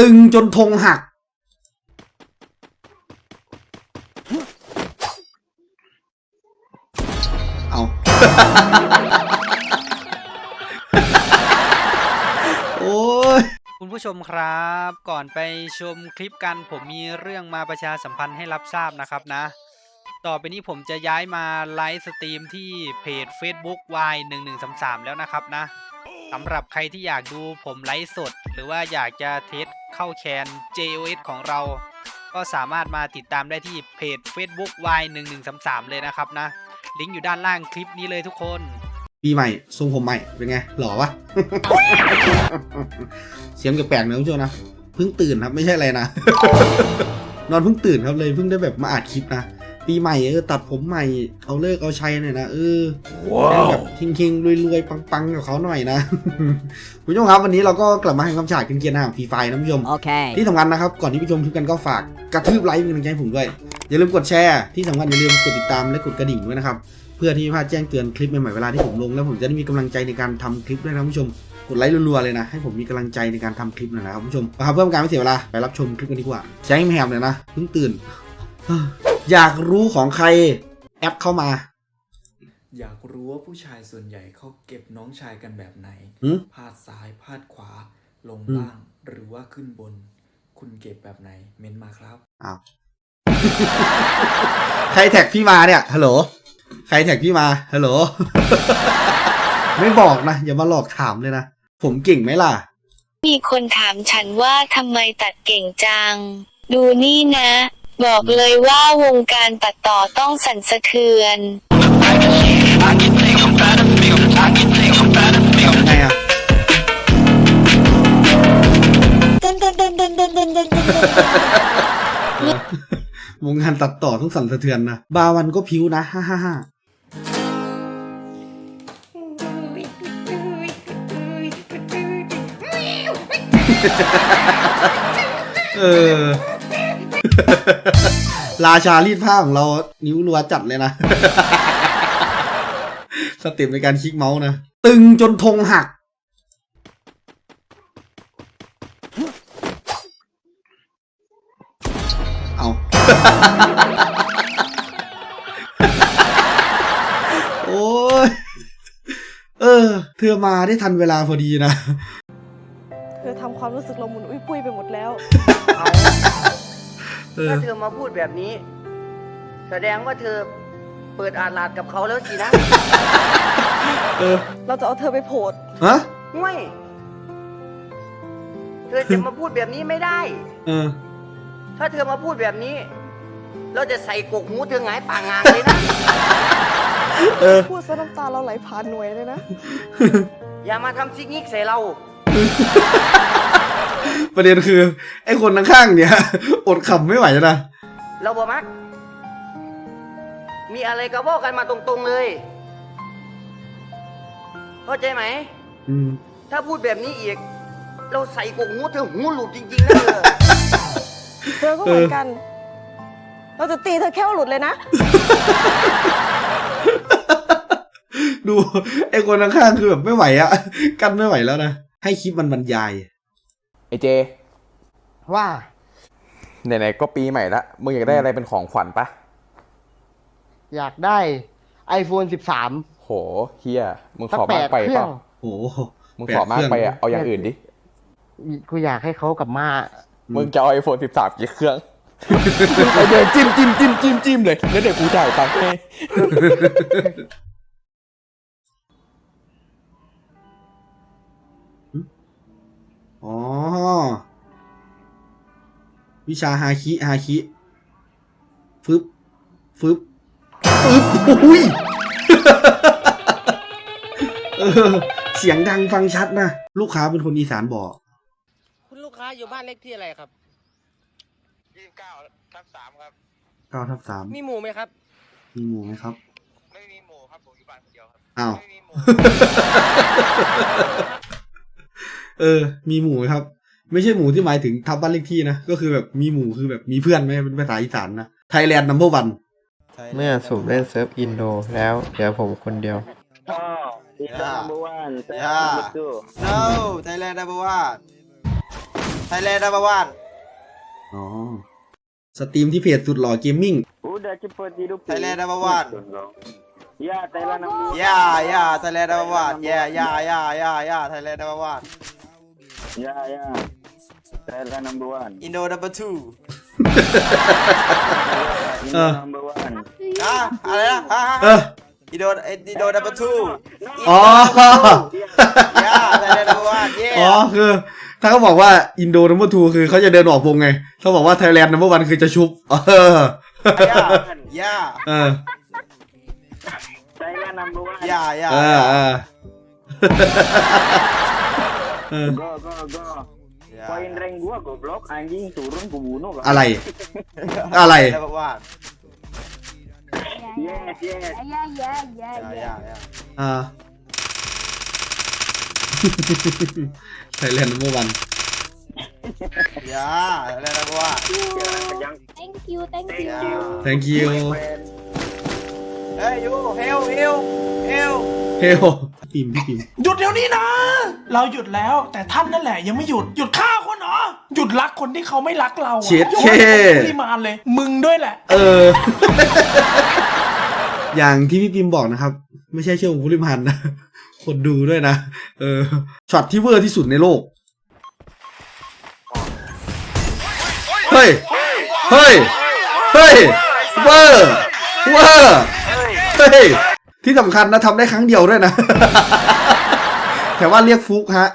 ตึงจนธงหัก เอา โอ้ย คุณผู้ชมครับ ก่อนไปชมคลิปกันผมมีเรื่องมาประชาสัมพันธ์ให้รับทราบนะครับนะ ต่อไปนี้ผมจะย้ายมาไลฟ์สตรีมที่เพจ Facebook Y 1 1 3 3 แล้วนะครับนะ สำหรับใครที่อยากดูผมไลฟ์สด หรือว่าอยากจะเทสเข้าแคน JOS ของเรา ก็สามารถมาติดตามได้ที่เพจ Facebook Y 1 1 3 3 เลยนะครับนะ ลิงก์อยู่ด้านล่างคลิปนี้เลยทุกคนปีใหม่ทรงผมใหม่เป็นไงหล่อปะเสียงแปลกๆนะคุณผู้ชมนะเพิ่งตื่นครับไม่ใช่อะไรนะ นอนเพิ่งตื่นครับเลยเพิ่งได้แบบมาอัดคลิปนะ ปีใหม่เออตัดผมใหม่เอาเลิกเอาชัยหน่อยนะเออได้แบบเคิงๆรวยๆปังๆกับเขาหน่อยนะคุณผู้ชมครับวันนี้เราก็กลับมาให้คำฉากเกียนๆทางฟรีไฟนะคุณผู้ชม Okay. ที่สำคัญนะครับก่อนที่ไปชมคลิปกันก็ฝากกระทืบไลค์เป็นกำลังใจให้ผมด้วยอย่าลืมกดแชร์ที่สำคัญอย่าลืมกดติดตามและกดกระดิ่งด้วยนะครับเพื่อที่ไม่พลาดแจ้งเตือนคลิปใหม่ๆเวลาที่ผมลงแล้วผมจะได้มีกำลังใจในการทำคลิปด้วยนะคุณผู้ชมกดไลค์รัวๆเลยนะ ให้ผมมีกำลังใจในการทำคลิปหน่อยนะครับคุณผู้ชมนะครับเพื่อเป็นการไม่เสียเวลาไปรับชมคลิปกันดีกว่าแจ้งแหบเลยนะเพิ่งตื่น อยากรู้ของใครแอปเข้ามา อยากรู้ว่าผู้ชายส่วนใหญ่เขาเก็บน้องชายกันแบบไหน หืม พาดซ้ายพาดขวา ลงอืมล่าง หรือว่าขึ้นบน คุณเก็บแบบไหน เม้นมาครับ อ้าว ใครแท็กพี่มาเนี่ย ฮัลโหล ใครแท็กพี่มา ฮัลโหล ไม่บอกนะ อย่ามาหลอกถามเลยนะ ผมเก่งไหมล่ะ มีคนถามฉันว่าทำไมตัดเก่งจัง ดูนี่นะ บอกเลยว่าวงการตัดต่อต้องสั่นสะเทือนไงอะวงการตัดต่อต้องสั่นสะเทือนนะ บาวันก็พิ้วนะ ฮ่าฮ่าฮ่าเออ ราชารีดผ้าของเรานิ้วรัวจัดเลยนะ สเต็ปในการคลิกเมาส์นะ ตึงจนธงหัก เอาโอ้ย เออ เธอมาได้ทันเวลาพอดีนะ เธอทำความรู้สึกเราหมุนอุ้ยปุ้ยไปหมดแล้ว เอาเออ ถ้าเธอมาพูดแบบนี้ แสดงว่าเธอเปิดอาลาดกับเขาแล้วสินะเออเราจะเอาเธอไปโผล่ฮะไม่เธอจะมาพูดแบบนี้ไม่ได้ เออ ถ้าเธอมาพูดแบบนี้ เราจะใส่กกหูเธอหงายป่างางเลยนะ เออ พูดซะน้ำตาเราไหลผ่านหน่วยเลยนะ อย่ามาทำซิกนิกใส่เรา ประเด็นคือ ไอ้คนข้างๆเนี่ย อดขำไม่ไหวแล้วนะ เราบอมัก มีอะไรก็บอกกันมาตรงๆเลยเข้าใจไหม อืม ถ้าพูดแบบนี้อีก เราใส่กกหูเธอหูหลุดจริงๆนะเธอ เธอก็เหมือนกัน เราจะตีเธอแค่วหลุดเลยนะ ดูไอ้คนข้างๆคือแบบไม่ไหวอะ กันไม่ไหวแล้วนะ ให้คลิปมันบรรยาย ไอเจ ว่าไหนๆก็ปีใหม่ละมึงอยากได้อะไรเป็นของขวัญปะอยากได้ iPhone 13 โหเฮียมึงสักขอแปมากดไปเครื่เปอล่างโอ้โหมึงขอมากไปอะเอาอย่างอื่นดิกูอยากให้เขากับมา มึงจะเอาไอโฟน13กี่เครื่องไปเดินจิ้มจิ้มจิ้มจิ้มจิ้มเลย แล้วเดี๋ยวกูจ่ายตังค์ให้ อ๋อ วิชาฮาคิฮาคิฟึบฟึบฟึบอุ้ยเออเสียงดังฟังชัดนะ ลูกค้าเป็นคนอีสานบอก คุณลูกค้าอยู่บ้านเลขที่อะไรครับเก้าทับสามมีหมูไหมครับ มีหมูไหมครับ ไม่มีหมูครับผมอยู่บ้านคนเดียวครับอ้าว ไม่มีหมู เออ มีหมูไหมครับ ไม่ใช่หมูที่หมายถึงทับบ้านเลขที่นะ ก็คือแบบมีหมูคือแบบมีเพื่อนไหมเป็นภาษาอีสานนะไทยแลนด์นัมเบอร์วันเมื่อสุ่มเล่นเซิร์ฟอินโดแล้วเหลือผมคนเดียว It's Yeah. number one Yeah. number two no Thailand number one ไทยแลนด์นัมเบอร์วันอ๋อสตรีมที่เพจสุดหล่อเกมมิ่ง Udah cepet hidup. Thailand number one. Ya, Thailand number one. ย่าย่าไทยแลนด์นัม Ya, ya. Thailand number one. อินโดนัมเบอร์ทู Indo Ah. number one. อะอะไรนะอะเออ อินโดอินโดนัมเบอร์ทูอ๋อ ย่าไทยแลนด์นัมเบอร์วันเย่อ๋อคือถ้าเขาบอกว่าอินโดนัมเบอร์ทูคือเขาจะเดินออกวงไงเขาบอกว่าไทยแลนด์นัมเบอร์วันคือจะชุบเออย่าย่าเออ Thailand number one. ย่าย่าเออเออเออ Go, go, go. Poin rank gua goblok anjing turun ku bunuh kan. อะไรอะไรนัมเบอร์วัน Yes, yes. ย่าย่าย่าอ่าไทยแลนด์นัมเบอร์วันย่าไทยแลนด์นัมเบอร์วัน Jangan thank you thank thank you you. thank you เฮ้ยยูเฮ ลเฮลเฮลเฮลปิมพี่ปิมหยุดเดี๋ยวนี้นะ เราหยุดแล้วแต่ท่านนั่นแหละยังไม่หยุดหยุดฆ่าคนเหรอหยุดรักคนที่เขาไม่รักเราอะเช็ดโยนเช่ให้คนที่มานเลย มึงด้วยแหละ เออ อย่างที่พี่ปิมบอกนะครับ ไม่ใช่เชื่อของผู้ริพันธ์นะ คนดูด้วยนะ เออช็อตที่เวอร์ที่สุดในโลก เฮ้ย เฮ้ย เฮ้ย เวอร์ เวอร์ เฮ้ย ที่สำคัญนะทำได้ครั้งเดียวด้วยนะ แต่ว่าเรียกฟุกฮะ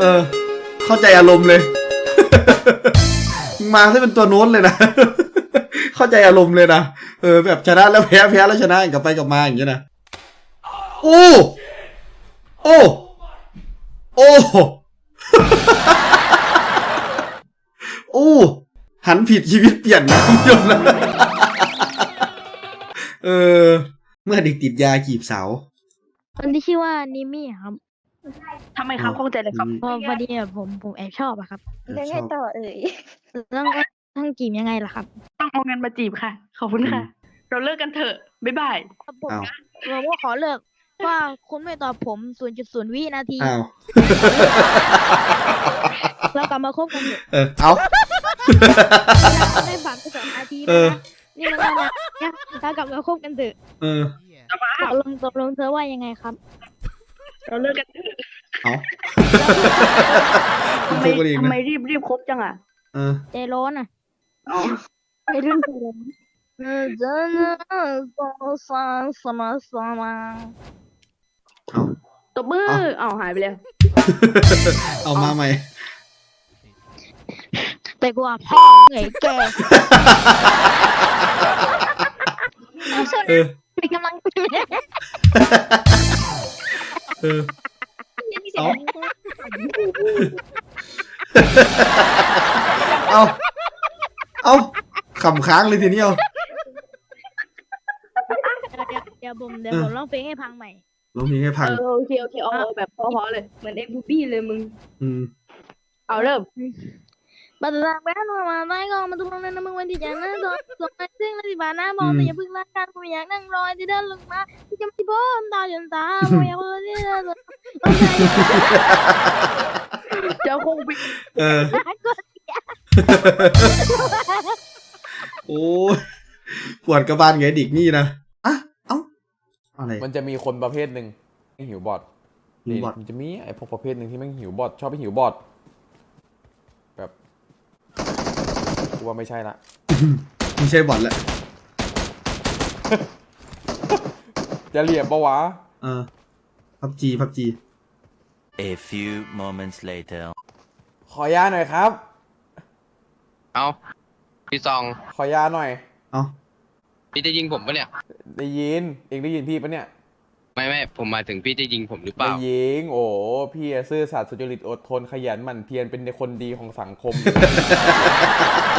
เออ เข้าใจอารมณ์เลย มาให้เป็นตัวโน้นเลยนะ เข้าใจอารมณ์เลยนะ เออ แบบชนะแล้วแพ้แพ้แล้วชนะกลับไปกลับมาอย่างเงี้ยนะ โอ้ โอ้ โอ้ โอ้ หันผิดชีวิตเปลี่ยนนะคุณผู้ชมนะเออ เมื่อเด็กติดยาจีบสาว คนที่ชื่อว่านิมี่ครับทำไมครับข้องใจเลยครับ พอพอดีแบบผมผมแอบชอบอะครับยังไงต่อเอ่ยต้องต้องจีบยังไงล่ะครับ ต้องเอาเงินมาจีบค่ะขอบคุณค่ะ เราเลิกกันเถอะบ๊ายบายผมอ้าวผมก็ขอเลิกว่าคุณไม่ตอบผม 0.0 วินาทีอ้าวเรากลับมาคบกันเถอะเออ เอาไม่ผ่านไปสองนาทีเอแล้วอนะนี่มันอะไรเนี่ยเรากลับมาคบกันเถอะเออ ตกลงตกลงเธอว่ายังไงครับ เราเลิกกันเถอะเอาคุณทำไมโคกันเองทำไมนะรีบรีบคบจังอะเออ ใจร้อนอะไอ้เรื่องใจร้อนเออเจอเนอะสองสามสามสามเอาตบมือเอ้าอ้าวหายไปแล้ว เอามาใหม่ แต่กูว่าพ่อเหนื่อยแกเอาส่วนเออเป็นกำลังใจเออเอาเอาเอาขำค้างเลยทีนี้เอาเดี๋ยวเดี๋ยวผมเดี๋ยวผมร้องเพลงให้พังใหม่ลองเพลงให้พัง เออโอเคโอเคเอาเอาแบบพอๆเลย เหมือนเอ็กบูบี้เลยมึง อืม เอาเริ่ม บัตรแรกแม่นมาไม่ก็มาทุกคนนะมึงวันที่จะนั่งตอนสองซึ่งนาทีบาทนะบอกแต่อย่าพึ่งรักกันผมอยากนั่งรอที่เดินลงมาที่จะไม่พมตาจนตาผมอยากรู้ที่เดินลงโอเคเจ้าคงไปเออก็โอ้ยปวดกระบาลไงดิกนี่นะอะเอ้าอะไร มันจะมีคนประเภทหนึ่งที่หิวบอทหิวบอทมันจะมีไอ้พวกประเภทหนึ่งที่แม่งหิวบอทชอบไปหิวบอทแบบ กูว่าไม่ใช่ละ ไม่ใช่บอทแล้วจะเหลี่ยมปะวะ เออพับจีพับจี A few moments later ขอยาหน่อยครับ เอาพี่ซอง ขอยาหน่อย เอ้าพี่จะยิงผมปะเนี่ย ได้ยิน เองได้ยินพี่ปะเนี่ย ไม่ไม่ผมหมายถึงพี่จะยิงผมหรือเปได้ล่ายิงโอ้พี่อะซื่อสัตย์สุจริตอดทนขยันหมั่นเพียรเป็นคนดีของสังคม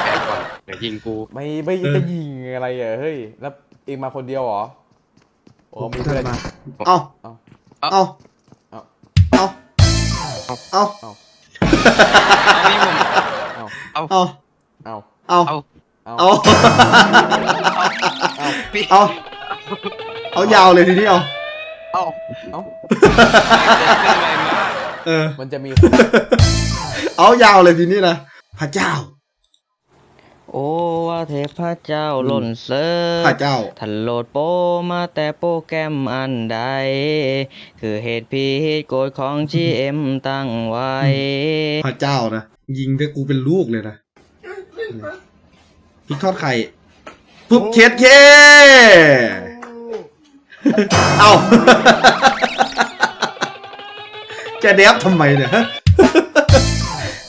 แอบก่อนเดี๋ยวยิงกูไม่ไม่จะยิงอะไรอะเฮ้ย แล้วเองมาคนเดียวเหรอโอ้ผมมีเพื่เพื่ออนนมา เอ้าเอาเอ้าเอาเอ้าเอ้าเอาเอาพี่ผมเอาเอ้าเอาเอาเอ้าเอาเอาพี่เอาเอายาวเลยทีนี้เอา เอ้าเอ้าเออ มันจะมี เอายาวเลยทีนี้นะพระเจ้า โอ้ว่าเทพเจ้าหล่นเซิร์ฟพระเจ้า ท่านโหลดโปรมาแต่โปรแกรมอันใด คือเหตุผิดกฎของ GM ตั้งไว้ พระเจ้านะ ยิงแต่กูเป็นลูกเลยนะพริกทอดไข่ปุ๊บเคสเค เอา จะแดบทำไมเนี่ยฮะ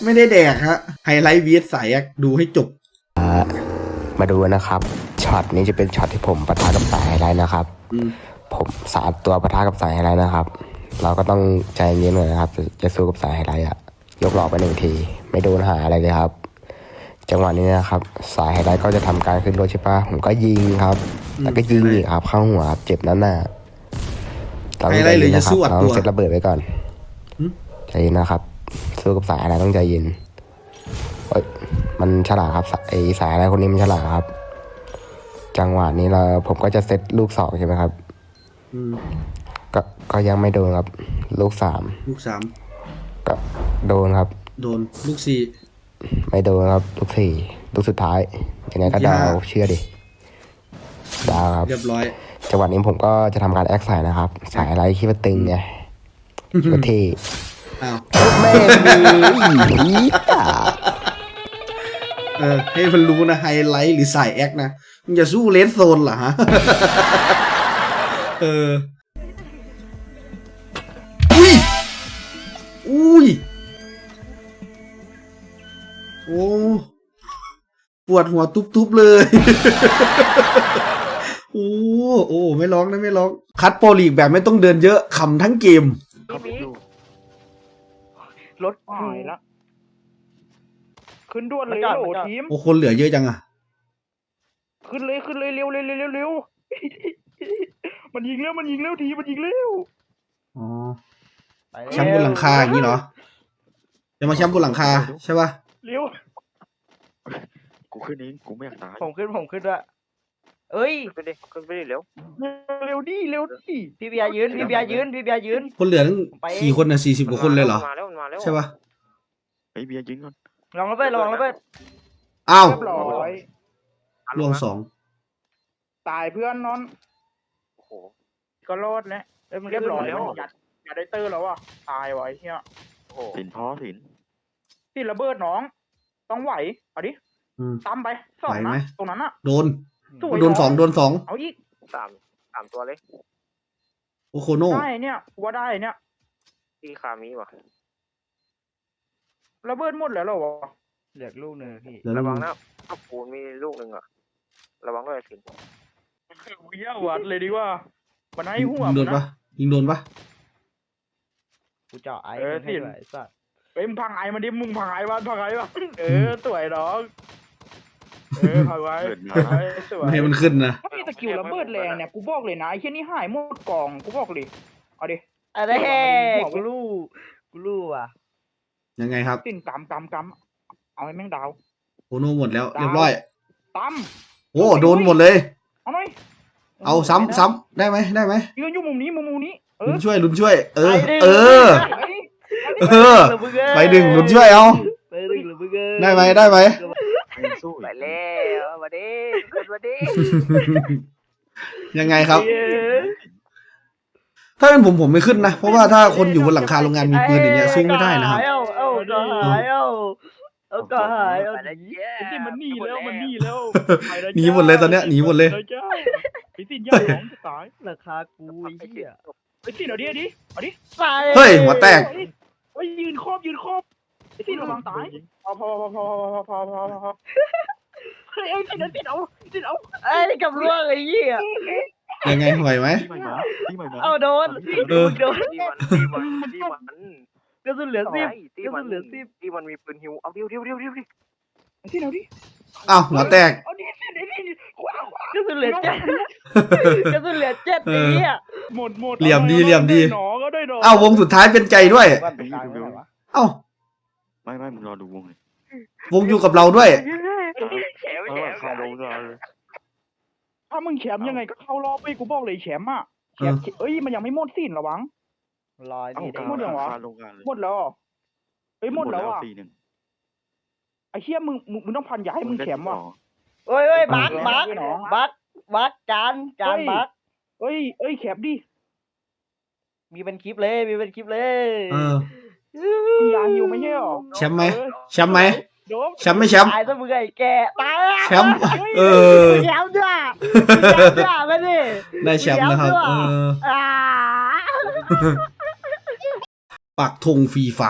ไม่ได้แดกฮะ ไฮไลท์วีสสายแอคดูให้จบมาดูนะครับช็อตนี้จะเป็นช็อตที่ผมปะทะกับสายไฮไลท์นะครับ อืม ผมสามตัวปะทะกับสายไฮไลท์นะครับ เราก็ต้องใจเย็นหน่อยนะครับ จะจะสู้กับสายไฮไลท์อะยกหลอกไปหนึ่งที ไม่โดนหาอะไรเลยครับ จังหวะนี้นะครับ สายไฮไลท์ก็จะทำการขึ้นรถใช่ปะผมก็ยิงครับ แล้วก็ยิงอีกครับเข้าหัวครับเจ็บนั้นน่ะเราต้องไฮไลท์หรือจะสู้อัดเราตัต้วองเซตระเบิดไว้ก่อนหึใจเย็นนะครับสู้กับสายไฮไลท์ต้องใจเย็นเอ้ยมันฉลาดครับสายไอสายไฮไลท์คนนี้มันฉลาดครับ จังหวะนี้เราผมก็จะเซตลูกสองใช่ไหมครับอืมก็ก็ยังไม่โดนครับ ลูกสามลูกสามก็โดนครับ โดนลูกสี่ไม่โดนครับ ลูกสี่ลูกสุดท้ายยังไงก็ยาดาวเชื่อดิ ดาวครับ เรียบร้อยจังหวะนี้ผมก็จะทำการแอคสายนะครับ สายอะไรคิดว่าตึงไงคิดว่าเท่อ้าวไม่มีอะเออให้มันรู้นะไฮไลท์หรือสายแอคนะมึงจะสู้เลนโซนเหรอฮะเอออุ้ยอุ้ยโอ้ปวดหัวทุบๆเลย โอ้โอ้ไม่ร้องนะไม่ร้อง คัดโปรลีกแบบไม่ต้องเดินเยอะขำทั้งเกมรถหายละขึ้นด่วนเลยโหลทีม โอ้คนเหลือเยอะจังอะขึ้นเลยขึ้นเลยเร็วเร็วเร็วเร็วเร็วมันยิงแล้วมันยิงแล้วทีมันยิงแล้วอ๋อแชมป์บนหลังคาอย่างนี้เหรอจะมาแชมป์บนหลังคาใช่ป่ะเร็วกูขึ้นเองกูไม่อยากตายผมขึ้นผมขึ้นด้วย เอ้ยขึ้นดิขึ้นไปดิเร็วเร็วดิเร็วดิพี่เบียร์ยืนพี่เบียร์ยืนพี่เบียร์ยืน คนเหลือตั้งกี่คนนะสี่สิบกว่าคนเลยเหรอ มาแล้วมันมาแล้วใช่ป่ะเฮ้ยเบียร์ยิงก่อนลองระเบิดลองระเบิดอ้าวเรียบร้อย รวมสองตายเพื่อนนอนโอ้โห ก็รอดแล้วเอ้ยมันเรียบร้อยแล้วอย่าอย่าได้เตอร์แล้วอะตายไว้เฮียโอ้โหสินพ่อสินที่ระเบิดน้อง ต้องไหวเอาดิอืม ตามไปสองไหวไหม นะตรงนั้นอะโดน สวยโดนสองเะโดนสองเอาอีกสามสามตัวเลยโอโคโน่ได้เนี่ยกูว่าได้เนี่ยที่คามีว่ะระเบิดหมดแล้วเหรอวะเหลือลูกหนึ่งพี่เดี๋ยวระนะวัมึงงนะถ้าปูนมีลูกหนึ่งอะ ระวังด้วยสินวิยาวัดเลยดีกว่า มันให้หัวยิงโดมันนปะนะยิงโดนปะกูเจาะไอ้เออสิเฮ้ยมึงพังไอ้มาดิมึงพังไอ้บ้านพังไอ้บ้านเออสวยน้อง เออพังไว้เออสวยไม่ให้มันขึ้นนะ ถ้ามีสกิลระเบิดแรงเนี่ยกูบอกเลยนะไอ้เช่นนี้หายหมดกล่องกูบอกเลยเอาดิ อะไรกูรู้กูรู้อะยังไงครับสิ้นกำกำกำเอาให้แม่งดาวโคโน่หมดแล้วเรียบร้อยตั้มโอ้โดนหมดเลย เอาหน่อยเอาซ้ำซ้ำได้ไหมได้ไหมยืนอยู่มุมนี้มุมมุมนี้เอลุอนช่วยลุนช่วย เออไปดิเออ ไปดิเออ ไปดึงลุนช่วยเอาไปดึงหรือมึงเอ้ย ได้ไหมได้ไหม สู้ไปแล้วมาดิขึ้นมาดิยังไงครับ ถ้าเป็นผมผมไม่ขึ้นนะ เพราะว่าถ้าคนอยู่บนหลังคาโรงงานมีปืนอย่างเงี้ยสู้ไม่ได้นะครับ เอาเอาก็หายเอาเอาก็หายเอาไปแล้วเย้ไอ้สิมันหนีแล้วมันหนีแล้วไปแวหนีหมดเลยตอนเนี้ยหนีหมดเลยไปจ้าไอ้สินยาหลงจะตายราคากูไอ้เหี้ยไอ้สินเอาดิเอาดิเอาดิไปเฮ้ยหัวแตกเฮ้ยยืนครอบยืนครอบ พี่พี่ระวังตายพอพอพอพอพอพอพอเฮ้ยเอ้ที่นั้นที่เอาที่เอาเอ้ยกับล่วงไอ้เหี้ยยังไงที่ใหม่มที่ใหม่มเอาโดนโดนโดนที่มันที่มันที่มันกระสุนเหลือสิบกระสุนเหลือสิบที่มันมีปืนฮิวเอาเรียวเรียวเรียวเรียวดิที่เราดิอ้าวหัวแตกเอาดิดิดิกระสุนเหลือเจ็ดกระสุนเหลือเจ็ดนี่อ่หมดหมดเหลี่ยมดีเหลี่ยมดีอ้าววงสุดท้ายเป็นใจด้วยเอ้า ไม่ไม่มึงรอดูวงเลยวงอยู่กับเราด้วย แฉมเอแฉอมคาโดนเลยถ้ามึงแฉมยังไงก็เข้ารอบไปกูบอกเลยแฉมอะแคปเอ้ยมันยังไม่หมดสิ้นระวัง รอยนี่เอ้าหมดยังวะลงงานเลยหมดแล้วเหรอเฮ้ยหมดแล้วอะปีหนึ่งไอ้เชี่ยมึงมึงมึงต้องพันยาให้มึงแข็มว่ะเฮ้ยเฮ้ยบักเออบักน้องบักบักจานจานเฮ้ย บักเอ้ยเอ้ยแคปดิมีเป็นคลิปเลยมีเป็นคลิปเลย เออมึง ยาหิวไม่ใช่หรอแชมป์ไหมแชมป์ไหมโดมแชมป์ไม่แชมป์ตายซะมึงไอ้แกตายแชมป์เออแชมป์ด้วยแชมป์ด้วยมาดิได้แชมป์นะครับเอออ่าปักธงฟรีไฟ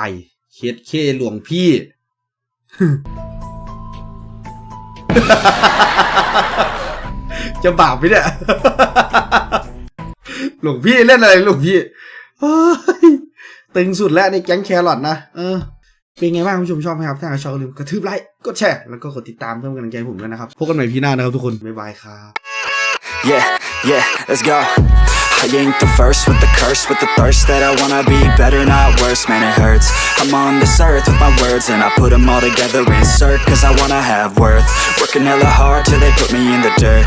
เฮ็ดเคหลวงพี่จะบาปไหมเนี่ยหลวงพี่เล่นอะไรหลวงพี่เฮ้ย ตึงสุดแล้วในแก๊งแครอทนะเออเป็นไงบ้างคุณผู้ชมชอบไหมครับ ถ้าชอบอย่าลืมกระทืบไลค์กดแชร์แล้วก็กดติดตามเพื่อเป็นกำลังใจผมด้วยนะครับพบกันใหม่พี่หน้านะครับทุกคนบ๊ายบายครับ Yeah, yeah, let's go. I ain't the first with the curse, with the thirst that I wanna be better, not worse, man, it hurts. I'm on this earth with my words, and I put them all together, insert, cause I wanna have worth. Working hella hard till they put me in the dirt.